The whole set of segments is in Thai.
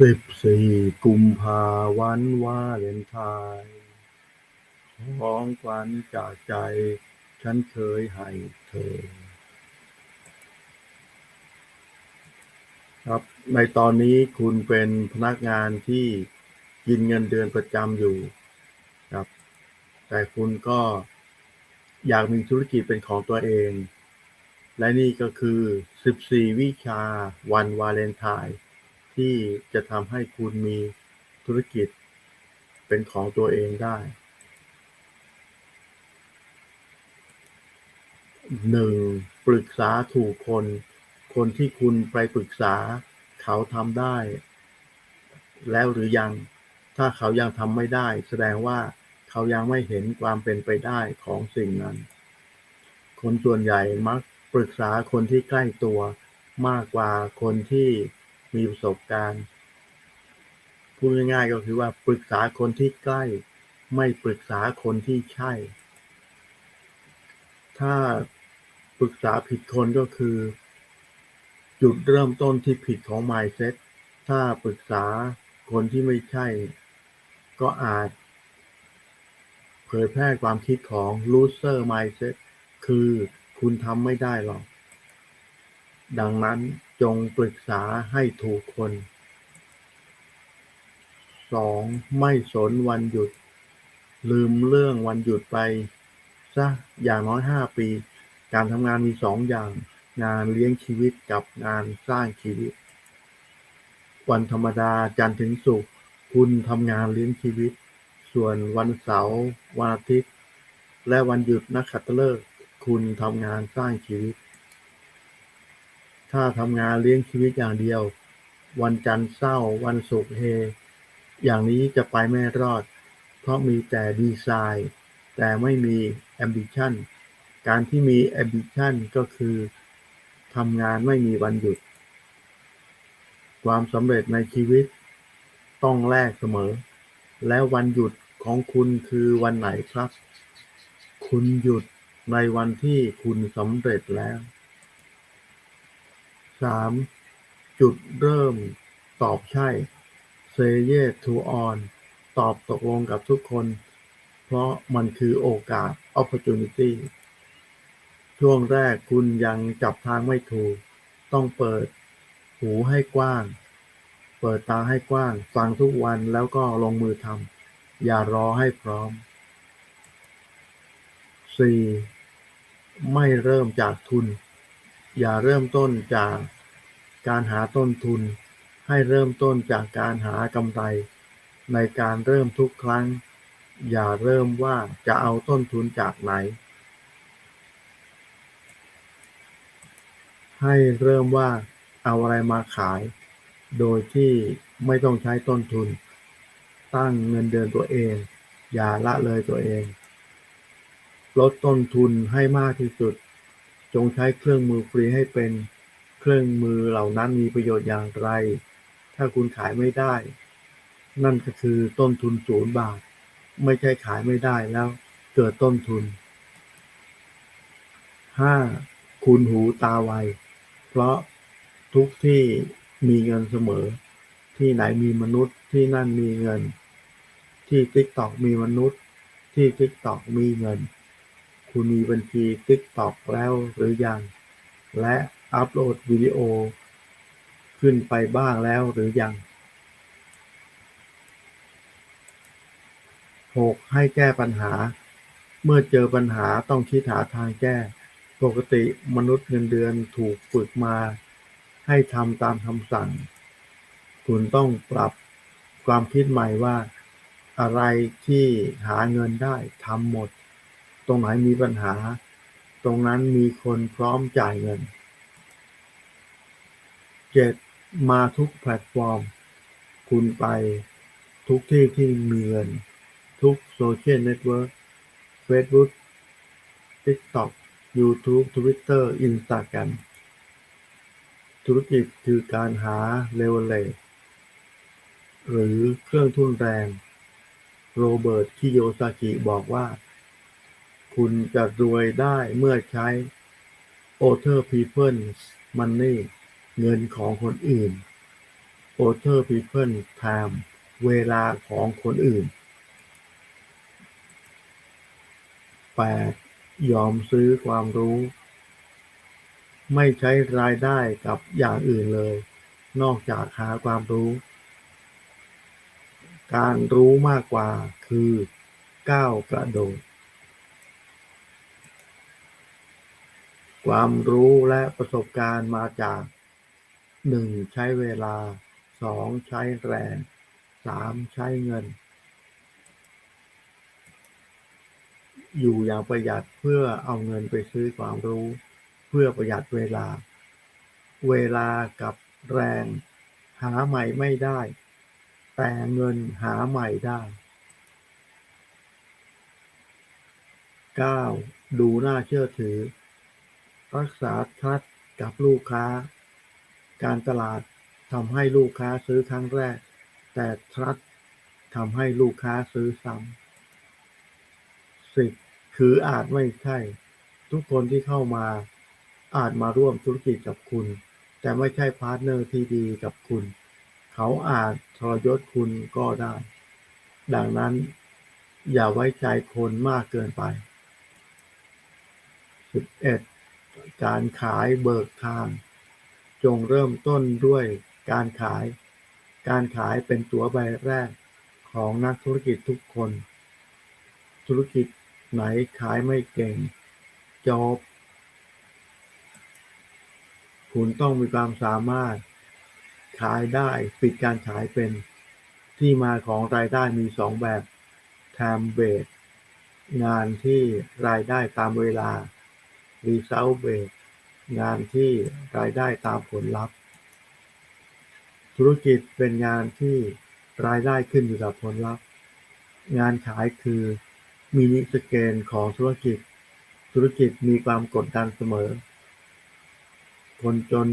สิบสี่กุมภาวันวาเลนไทน์ของขวัญจากใจ ฉันเคยให้เธอ ครับในตอนนี้คุณเป็นพนักงานที่กินเงินเดือนประจำอยู่ครับ แต่คุณก็อยากมีธุรกิจเป็นของตัวเอง และนี่ก็คือ 14 วิชาวันวาเลนไทน์ ที่จะทำให้คุณมีธุรกิจเป็นของตัวเองได้หนึ่งปรึกษาถูกคน คนที่คุณไปปรึกษาเขาทำได้ แล้วหรือยัง ถ้าเขายังทำไม่ได้ แสดงว่าเขายังไม่เห็นความเป็นไปได้ของสิ่งนั้น คนส่วนใหญ่มักปรึกษาคนที่ใกล้ตัวมากกว่าคนที่ มีประสบการณ์พูดง่ายๆก็คือว่าปรึกษาคนที่ใกล้ ไม่ปรึกษาคนที่ใช่ ถ้าปรึกษาผิดคนก็คือ จุดเริ่มต้นที่ผิดของ mindset ถ้าปรึกษาคนที่ไม่ใช่ ก็อาจ เผยแพร่ความคิดของ loser mindset คือคุณทำไม่ได้หรอก ดังนั้น จงปรึกษาให้ถูกคนสองไม่สนวันหยุด ลืมเรื่องวันหยุดไปซะอย่างน้อยห้าปี การทำงานมีสองอย่าง งานเลี้ยงชีวิตกับงานสร้างชีวิต วันธรรมดาจันทร์ถึงศุกร์คุณทำงานเลี้ยงชีวิต ส่วนวันเสาร์วันอาทิตย์ และวันหยุดนักขัตฤกษ์คุณทำงานสร้างชีวิต ถ้าทำงานเลี้ยงชีวิตอย่างเดียว วันจันทร์เศร้า วันศุกร์เฮ อย่างนี้จะไปไม่รอด เพราะมีแต่ดีไซน์ แต่ไม่มี Ambition การที่มี Ambition ก็คือทำงานไม่มีวันหยุด ความสำเร็จในชีวิต ต้องแลกเสมอ แล้ววันหยุดของคุณคือวันไหนครับ คุณหยุดในวันที่คุณสำเร็จแล้ว สามจุดเริ่ม ตอบใช่ Say yes to all ตอบตกลงกับทุกคน เพราะมันคือโอกาส Opportunity ช่วงแรกคุณยังจับทางไม่ถูก ต้องเปิดหูให้กว้าง เปิดตาให้กว้าง ฟังทุกวันแล้วก็ลงมือทำอย่ารอให้พร้อมสี่ไม่เริ่มจากทุน อย่าเริ่มต้นจากการหาต้นทุน ให้เริ่มต้นจากการหากำไร ในการเริ่มทุกครั้ง อย่าเริ่มว่าจะเอาต้นทุนจากไหน ให้เริ่มว่าเอาอะไรมาขาย โดยที่ไม่ต้องใช้ต้นทุน ตั้งเงินเดือนตัวเอง อย่าละเลยตัวเอง ลดต้นทุนให้มากที่สุด จงใช้เครื่องมือฟรีให้เป็น เครื่องมือเหล่านั้นมีประโยชน์อย่างไร ถ้าคุณขายไม่ได้ นั่นก็คือต้นทุนศูนย์บาท ไม่ใช่ขายไม่ได้แล้วเกิดต้นทุนห้าคุณหูตาไว เพราะทุกที่มีเงินเสมอ ที่ไหนมีมนุษย์ที่นั่นมีเงิน ที่ TikTok มีมนุษย์ ที่ TikTok มีเงิน คุณมีบัญชี TikTok แล้วหรือยัง และอัปโหลดวิดีโอ ขึ้นไปบ้างแล้วหรือยังหกให้แก้ปัญหา เมื่อเจอปัญหาต้องคิดหาทางแก้ ปกติมนุษย์เงินเดือนถูกฝึกมา ให้ทำตามคำสั่ง คุณต้องปรับความคิดใหม่ว่า อะไรที่หาเงินได้ทำหมด ตรงไหนมีปัญหา ตรงนั้นมีคนพร้อมจ่ายเงิน เจ็ดมาทุกแพลตฟอร์ม คุณไปทุกที่ที่มีเงิน ทุกโซเชียลเน็ตเวิร์ก Facebook TikTok YouTube Twitter Instagram ธุรกิจคือการหา leverage หรือเครื่องทุนแรง โรเบิร์ต คิโยซากิ บอกว่า คุณจะรวยได้เมื่อใช้ other people's money เงินของคนอื่น other people time เวลาของคนอื่น 8. ยอมซื้อความรู้ ไม่ใช้รายได้กับอย่างอื่นเลย นอกจากหาความรู้ การรู้มากกว่าคือก้าวกระโดด ความรู้และประสบการณ์มาจาก 1. ใช้เวลา 2. ใช้แรง 3. ใช้เงิน อยู่อย่างประหยัดเพื่อเอาเงินไปซื้อความรู้ เพื่อประหยัดเวลา เวลากับแรง หาใหม่ไม่ได้ แต่เงินหาใหม่ได้ 9. ดูน่าเชื่อถือ รักษาทัดกับลูกค้า การตลาดทำให้ลูกค้าซื้อครั้งแรก แต่ทรัสทำให้ลูกค้าซื้อซ้ำสิบคืออาจไม่ใช่ ทุกคนที่เข้ามาอาจมาร่วมธุรกิจกับคุณ แต่ไม่ใช่พาร์ทเนอร์ที่ดีกับคุณ เขาอาจทรยศคุณก็ได้ ดังนั้นอย่าไว้ใจคนมากเกินไป 11. การขายเบิกทาง จงเริ่มต้นด้วยการขาย การขายเป็นตัวใบแรกของนักธุรกิจทุกคน ธุรกิจไหนขายไม่เก่งจบคุณต้องมีความสามารถ ขายได้ปิดการขายเป็นที่มาของรายได้มีสองแบบ time based งานที่รายได้ตามเวลา result based งานที่รายได้ตามผลลัพธ์ ธุรกิจเป็นงานที่รายได้ขึ้นอยู่กับผลลัพธ์ งานขายคือมินิสเกลของธุรกิจ ธุรกิจมีความกดดันเสมอ คนจน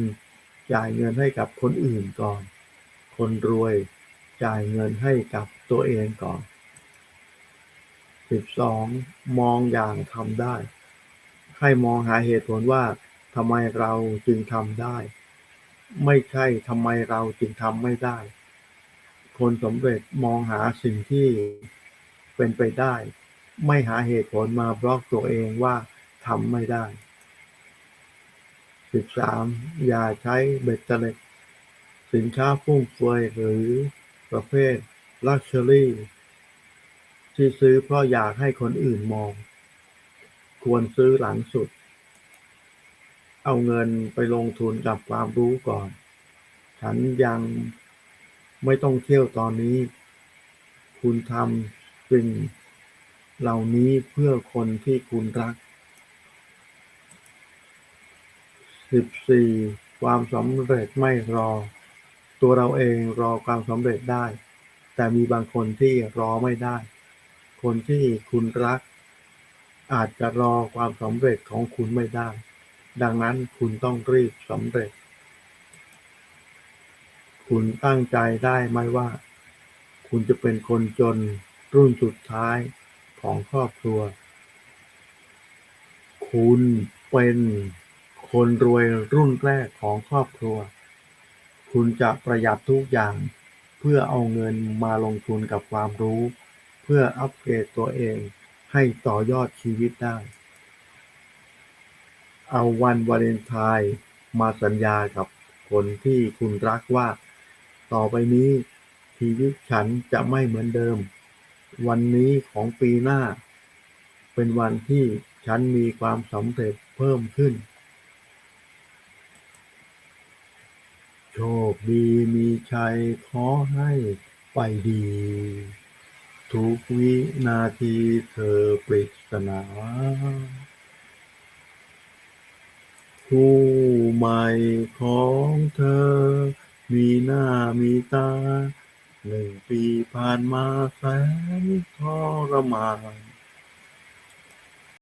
จ่ายเงินให้กับคนอื่นก่อน คนรวยจ่ายเงินให้กับตัวเองก่อน 12. มองอย่างทำได้ ให้มองหาเหตุผลว่าทำไมเราจึงทำได้ ไม่ใช่ทำไมเราจึงทำไม่ได้ คนสำเร็จมองหาสิ่งที่เป็นไปได้ ไม่หาเหตุผลมาบล็อกตัวเองว่าทำไม่ได้ 13. อย่าใช้เบ็ดเตล็ดสินค้าฟุ่มเฟือยหรือประเภท Luxury ที่ซื้อเพราะอยากให้คนอื่นมอง ควรซื้อหลังสุด เอาเงินไปลงทุนกับความรู้ก่อน ฉันยังไม่ต้องเที่ยวตอนนี้ คุณทำสิ่งเหล่านี้เพื่อคนที่คุณรัก 14. ความสำเร็จไม่รอ ตัวเราเองรอความสำเร็จได้ แต่มีบางคนที่รอไม่ได้ คนที่คุณรัก อาจจะรอความสำเร็จของคุณไม่ได้ ดังนั้นคุณต้องรีบสำเร็จ คุณตั้งใจได้ไหมว่า คุณจะเป็นคนจนรุ่นสุดท้ายของครอบครัว คุณเป็นคนรวยรุ่นแรกของครอบครัว คุณจะประหยัดทุกอย่างเพื่อเอาเงินมาลงทุนกับความรู้ เพื่ออัปเกรดตัวเอง ให้ต่อยอดชีวิตได้ เอาวันวาเลนไทน์มาสัญญากับคนที่คุณรักว่า ต่อไปนี้ชีวิตฉันจะไม่เหมือนเดิม วันนี้ของปีหน้า เป็นวันที่ฉันมีความสำเร็จเพิ่มขึ้น โชคดีมีชัยขอให้ไปดี ทุกวินาทีเธอปริศนาคู่ใหม่ของเธอ มีหน้ามีตา หนึ่งปีผ่านมาแสนทรมาน